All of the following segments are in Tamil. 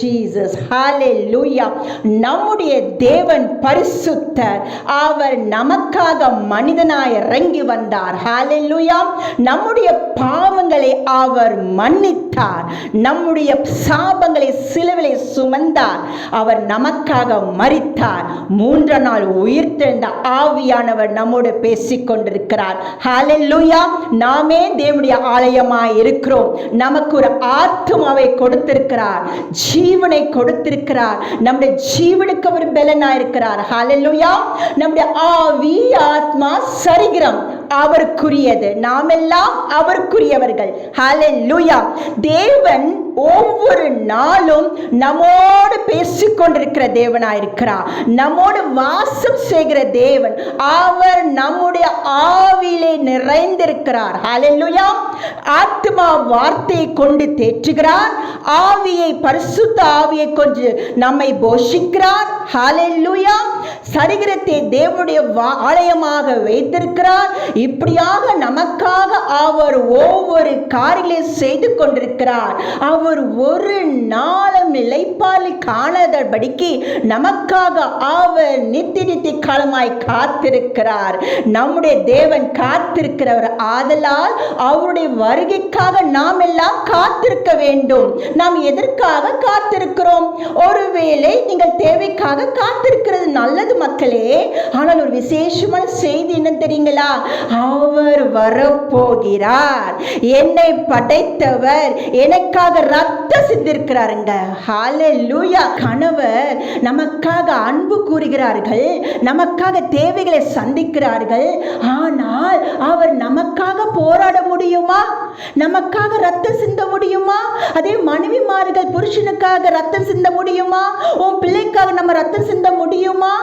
ஜீசஸ் ஹalleluya நம்முடைய தேவன் பரிசுத்தர் அவர் நமக்காக மனிதனாய் இறங்கி வந்தார். ஹalleluya நம்முடைய பாவங்களை அவர் மன்னித்தார். நம்முடைய சாபங்களை சிலுவிலே சுமந்தார். அவர் நமக்காக மறித்தார் மூன்று நாள் உயிர்த்தெழுந்த ஆவியானவர் நம்மோடு பேசிக் கொண்டிருக்கிறார் லூயா நாமே தேவனுடைய ஆலயமாய் இருக்கிறோம். நமக்கு ஒரு ஆத்மாவை கொடுத்திருக்கிறார். ஜீவனை கொடுத்திருக்கிறார். நம்முடைய ஜீவனுக்கு அவர் பலனா இருக்கிறார் நம்முடைய ஆவி ஆத்மா சரிகிரம் அவருக்குரியது. நாமெல்லாம் அவருக்குரியவர்கள். ஹalleluya தேவன் ஒவ்வொரு நாளும் நம்மோடு பேசிக்கொண்டிருக்கிற தேவனாக இருக்கிறார். நம்மோடு வாசம் செய்கிற தேவன் அவர் நம்முடைய ஆவியிலே நிறைந்திருக்கிறார். ஹalleluya ஆத்மா வார்த்தையை கொண்டு தேற்றுகிறார். ஆவியை பரிசுத்த ஆவியை கொண்டு நம்மை போஷிக்கிறார். ஹலெல்லுயா சரீரத்தை தேவனுடைய வா- ஆலயமாக வைத்திருக்கிறார். இப்படியாக நமக்காக அவர் ஒவ்வொரு காரியங்களை செய்து கொண்டிருக்கிறார். அவர் ஒரு நாளும் இலைப்பாலி காணாதபடிக்கு நமக்காக அவர் நித்தி நித்தி காலமாய் காத்திருக்கிறார். நம்முடைய தேவன் காத்திருக்கிறவர். ஆதலால் அவருடைய வருகைக்காக நாம் எல்லாம் காத்திருக்க வேண்டும். நாம் எதற்காக காத்திருக்கிறோம்? ஒருவேளை நீங்கள் தேவைக்காக காத்திருக்கிறது நல்லது மக்களே ஆனால் ஒரு விசேஷமான செய்தி என்ன தெரியுங்களா? அவர் வரப்போகிறார். என்னை படைத்தவர் எனக்காக ரத்த சிந்திருக்கிறாருங்க. ஹாலே லூயா கணவர் நமக்காக அன்பு கூறுகிறார்கள். நமக்காக தேவைகளை சந்திக்கிறார்கள். ஆனால் அவர் நமக்காக போராட முடியுமா? நமக்காக ரத்தம் சிந்த முடியுமா? அதே மனைவிமார்கள் புருஷனுக்காக ரத்தம் சிந்த முடியுமா? உன் பிள்ளைக்காக நம்ம ரத்தம் சிந்த முடியுமா?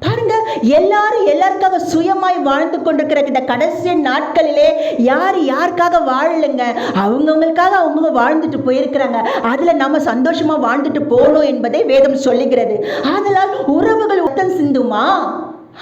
பாருங்க எல்லாரும் எல்லாருக்காக சுயமாய் வாழ்ந்து கொண்டிருக்கிற இந்த கடைசி நாட்களிலே யார் யாருக்காக வாழலைங்க? அவங்கவுங்களுக்காக அவங்க வாழ்ந்துட்டு போயிருக்கிறாங்க. அதுல நம்ம சந்தோஷமா வாழ்ந்துட்டு போகணும் என்பதை வேதம் சொல்லுகிறது. ஆதலால் உறவுகள் உத்தம் சிந்துமா?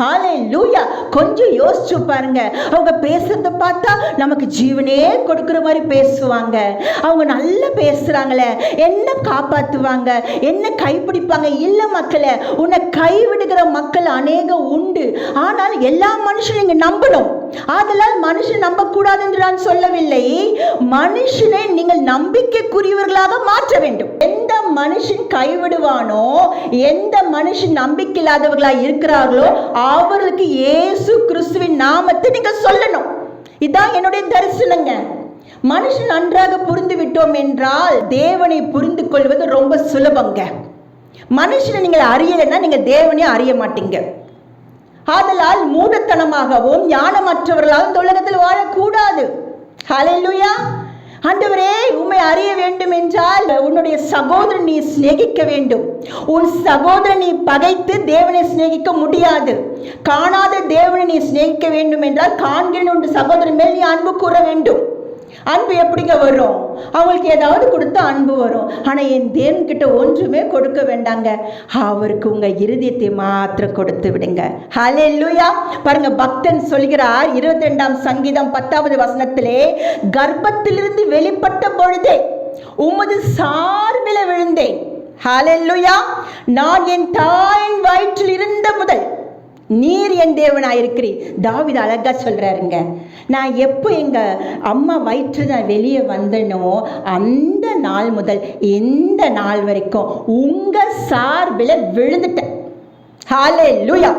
ஹாலே லூயா கொஞ்சம் யோசிச்சு பாருங்க. அவங்க பேசுறத பார்த்தா நமக்கு ஜீவனே கொடுக்குற மாதிரி பேசுவாங்க. அவங்க நல்லா பேசுறாங்களே. என்ன காப்பாத்துவாங்க? என்ன கைப்பிடிப்பாங்க? இல்ல மக்களை உன்னை கைவிடுகிற மக்கள் அநேகம் உண்டு. ஆனால் எல்லா மனுஷனும் நீங்க நம்பணும். ஆதலால் மனுஷன் நம்பக்கூடாது என்று நான் சொல்லவில்லை. மனுஷனை நீங்கள் நம்பிக்கைக்குரியவர்களாக மாற்ற வேண்டும். எந்த மனுஷன் கைவிடுவானோ எந்த மனுஷன் நம்பிக்கை இல்லாதவர்களாக இருக்கிறார்களோ அவர்களுக்கு இயேசு கிறிஸ்துவின் நாமத்தை நீங்கள் சொல்லணும். இதான் என்னுடைய தரிசனங்க. மனுஷன் நன்றாக புரிந்து விட்டோம் என்றால் தேவனை புரிந்து கொள்வது ரொம்ப சுலபங்க. மனுஷனை நீங்கள் அறியலைன்னா நீங்க தேவனையும் அறிய மாட்டீங்க. ஆதலால் மூடத்தனமாகவும் ஞானமற்றவர்களாக இந்த உலகத்தில் வாழக்கூடாது. ஹலெல்லுயா ஆண்டவரே உம்மை அறிய வேண்டும் என்றால் உன்னுடைய சகோதரன் நீ சிநேகிக்க வேண்டும். உன் சகோதரன் நீ பகைத்து தேவனை சிநேகிக்க முடியாது. காணாத தேவனை நீ சிநேகிக்க வேண்டும் என்றால் காண்கிற உன் சகோதரன் மேல் நீ அன்பு கூற வேண்டும். அன்பு எப்படிங்க வரும்? அவங்களுக்கு ஏதாவது கொடுத்தா அன்பு வரும். ஆனா என் தேவன்கிட்ட ஒன்றுமே கொடுக்க வேண்டாங்க. அவருக்கு உங்க இருதயத்தை மாத்திரம் கொடுத்து விடுங்க. ஹalleluya பாருங்க பக்தன் சொல்கிறார் இருபத்தி ரெண்டாம் சங்கீதம் பத்தாவது வசனத்திலே கர்ப்பத்திலிருந்து வெளிப்பட்ட பொழுதே உமது சார்பில விழுந்தேன். ஹalleluya நான் என் தாயின் வயிற்றில் இருந்த முதல் நீர் என் தேவனாக இருக்கிறீர் தாவித அழகாக சொல்கிறாருங்க நான் எப்போ எங்கள் அம்மா வயிற்று நான் வெளியே வந்தனோ அந்த நாள் முதல் இந்த நாள் வரைக்கும் உங்கள் சார்பில் விழுந்துட்டேன். ஹாலே லூயா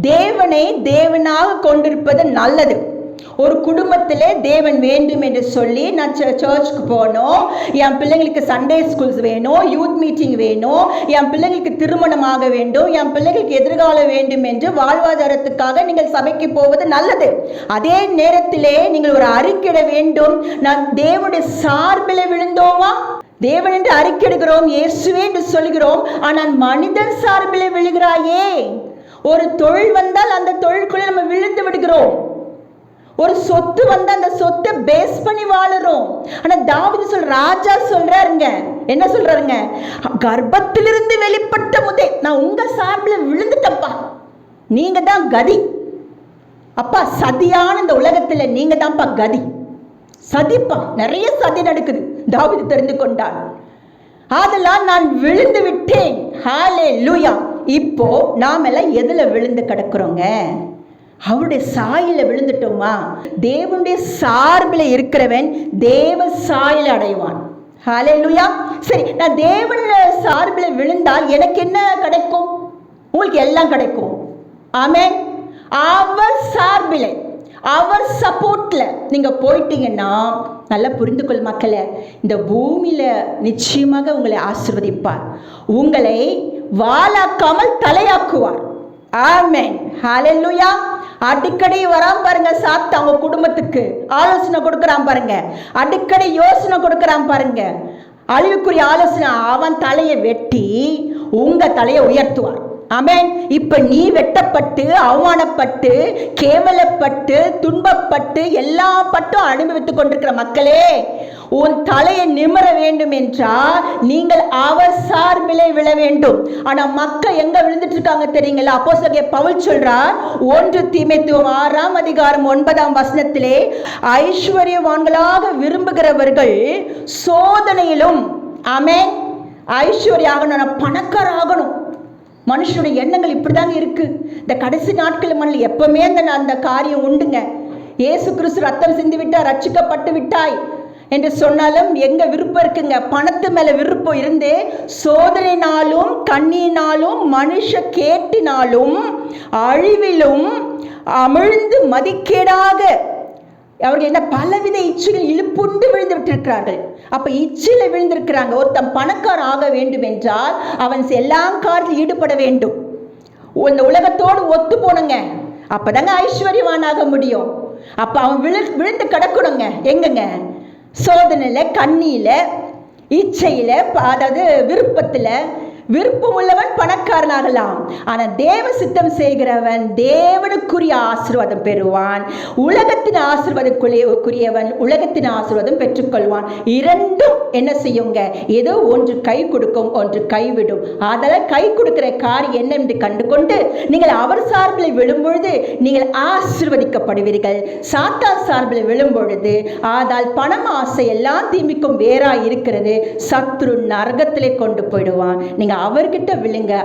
தேவனை தேவனாக கொண்டிருப்பது நல்லது. ஒரு குடும்பத்திலே தேவன் வேண்டும் என்று சொல்லி நான் சர்ச்சுக்கு போகணும் என் பிள்ளைங்களுக்கு சண்டே ஸ்கூல்ஸ் வேணும் யூத் மீட்டிங் வேணும். என் பிள்ளைங்களுக்கு திருமணம் ஆக வேண்டும் என் பிள்ளைங்களுக்கு எதிர்காலம் வேண்டும் என்று வாழ்வாதாரத்துக்காக நீங்கள் சபைக்கு போவது நல்லது. அதே நேரத்திலே நீங்கள் ஒரு அறிக்கையிட வேண்டும். நான் தேவனுடைய சார்பில் விழுந்தோமா? தேவன் என்று அறிக்கையிடுகிறோம் இயேசுவே என்று சொல்கிறோம். ஆனால் மனிதன் சார்பில் விழுகிறாயே. ஒரு தொழில் வந்தால் அந்த தொழிலுக்குள்ளே நம்ம விழுந்து விடுகிறோம். ஒரு சொத்து வந்து அந்த சொத்தை பேஸ் பண்ணி வாழுறோம். ஆனா தாவிது சொல் ராஜா சொல்றாருங்க. என்ன சொல்றாருங்க? கர்ப்பத்திலிருந்து வெளிப்பட்ட முதே நான் உங்க சார்பில் விழுந்துட்டப்பா. நீங்க தான் கதி. அப்பா சதியான இந்த உலகத்துல நீங்க தான்ப்பா கதி. சதிப்பா நிறைய சதி நடக்குது. தாவிது தெரிந்து கொண்டான் அதெல்லாம் நான் விழுந்து விட்டேன். ஹாலே லூயா இப்போ நாமெல்லாம் எதுல விழுந்து கிடக்குறோங்க? அவருடைய சாயில விழுந்துட்டோமா? தேவனுடைய சார்பில் இருக்கிறவன் தேவ சாயில் அடைவான். ஹாலே லூயா சரி நான் தேவன் சார்பில் விழுந்தால் எனக்கு என்ன கிடைக்கும்? உங்களுக்கு எல்லாம் கிடைக்கும். ஆமென் அவர் சார்பில் அவர் சப்போர்ட்ல நீங்க போயிட்டீங்கன்னா நல்லா புரிந்து கொள் மக்களை இந்த பூமியில நிச்சயமாக உங்களை ஆசிர்வதிப்பார். உங்களை வாழாக்காமல் தலையாக்குவார். ஆமென் ஹalleluya அடிக்கடி வரான் பாருங்க சாத்த அவங்க குடும்பத்துக்கு. ஆலோசனை கொடுக்குறான் பாருங்க. அடிக்கடி யோசனை கொடுக்குறான் பாருங்க. அழிவுக்குரிய ஆலோசனை அவன் தலையை வெட்டி உங்க தலையை உயர்த்துவான் ஆமென். இப்ப நீ வெட்டப்பட்டு அவமானப்பட்டு கேவலப்பட்டு துன்பப்பட்டு எல்லா பட்டும் அனுபவித்துக் கொண்டிருக்கிற மக்களே உன் தலையை நிமிர வேண்டும் என்றால் நீங்கள் அவர் சார்பிலே விழ வேண்டும். ஆனா மக்கள் எங்க விழுந்துட்டு இருக்காங்க தெரியுங்களா? அப்போ பவுல் சொல்றார் ஒன்று தீமைத்துவம் ஆறாம் அதிகாரம் ஒன்பதாம் வசனத்திலே ஐஸ்வர்யவான்களாக விரும்புகிறவர்கள் சோதனையிலும் அமேன் ஐஸ்வர்யாகணும் ஆகணும் நான் பணக்கார ஆகணும். மனுஷனுடைய எண்ணங்கள் இப்படிதாங்க இருக்கு. இந்த கடைசி நாட்கள் மண்ணில் எப்பவுமே அந்த அந்த காரியம் உண்டுங்க. ஏசு கிறிஸ்து ரத்தம் சிந்தி விட்டா ரட்சிக்கப்பட்டு விட்டாய் என்று சொன்னாலும் எங்க விருப்பம் இருக்குங்க. பணத்து மேல விருப்பம் இருந்து சோதனைனாலும் கண்ணியினாலும் மனுஷ கேட்டினாலும் அழிவிலும் அமிழ்ந்து மதிக்கேடாக அவர்கள் என்ன பலவித இச்சைகள் இழுப்புண்டு விழுந்து விட்டிருக்கிறார்கள் அப்ப இச்சையில விழுந்திருக்கிறாங்க. ஒருத்தன் பணக்கார ஆக வேண்டும் என்றால் அவன் எல்லா காரில் ஈடுபட வேண்டும். இந்த உலகத்தோடு ஒத்து போனுங்க அப்பதாங்க ஐஸ்வர்யவானாக முடியும். அப்ப அவன் விழு விழுந்து கிடக்கணுங்க. எங்கங்க? சோதனையில கண்ணியில இச்சையில அதாவது விருப்பத்துல விருப்பம் உள்ளவன் பணக்காரனாகலாம். ஆனா தேவ சித்தம் செய்கிறவன் தேவனுக்குரிய ஆசீர்வாதம் பெறுவான். உலகத்தின் ஆசீர்வாதக்குரியவன் உலகத்தின் ஆசீர்வாதம் பெற்றுக்கொள்வான். இரண்டும் என்ன செய்யுங்க? ஏதோ ஒன்று கை கொடுக்கும் ஒன்று கைவிடும். அதெல்லாம் கை கொடுக்கிற காரியம் என்ன என்று கண்டுகொண்டு நீங்கள் அவர் சார்பில் விழும்பொழுது நீங்கள் ஆசிர்வதிக்கப்படுவீர்கள். சாத்தா சார்பில் விழும்பொழுது ஆதால் பணம் ஆசை எல்லாம் தீமிக்கும் வேறா இருக்கிறது. சத்ரு நரகத்திலே கொண்டு போயிடுவான். நீங்க அவர்கிட்ட விழுங்க.